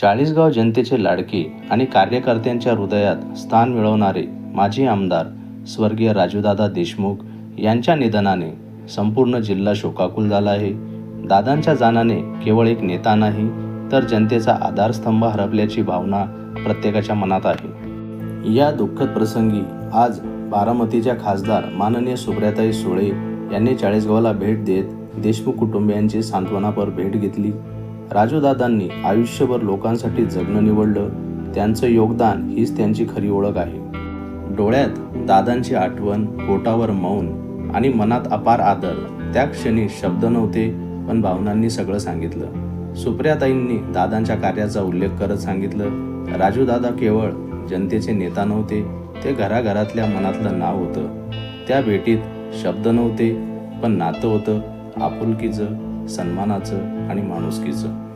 चाळीसगाव जनतेचे लाडके आणि कार्यकर्त्यांच्या हृदयात स्थान मिळवणारे माजी आमदार स्वर्गीय राजूदादा देशमुख यांच्या निधनाने संपूर्ण जिल्हा शोकाकुल झाला आहे. दादांच्या जाण्याने केवळ एक नेता नाही तर जनतेचा आधारस्तंभ हरपल्याची भावना प्रत्येकाच्या मनात आहे. या दुःखद प्रसंगी आज बारामतीच्या खासदार माननीय सुप्रियाताई सुळे यांनी चाळीसगावला भेट देत देशमुख कुटुंबियांची सांत्वनापर भेट घेतली. राजूदादांनी आयुष्यभर लोकांसाठी जगणं निवडलं. त्यांचं योगदान हीच त्यांची खरी ओळख आहे. डोळ्यात दादांची आठवण पोटावर मौन आणि मनात अपार आदर त्या क्षणी शब्द नव्हते पण भावनांनी सगळं सांगितलं. सुप्रियाताईंनी दादांच्या कार्याचा उल्लेख करत सांगितलं राजूदादा केवळ जनतेचे नेता नव्हते ते घराघरातल्या मनातलं नाव होतं. त्या भेटीत शब्द नव्हते पण नातं होतं आपुलकीचं सन्मानाचं आणि माणुसकीचं.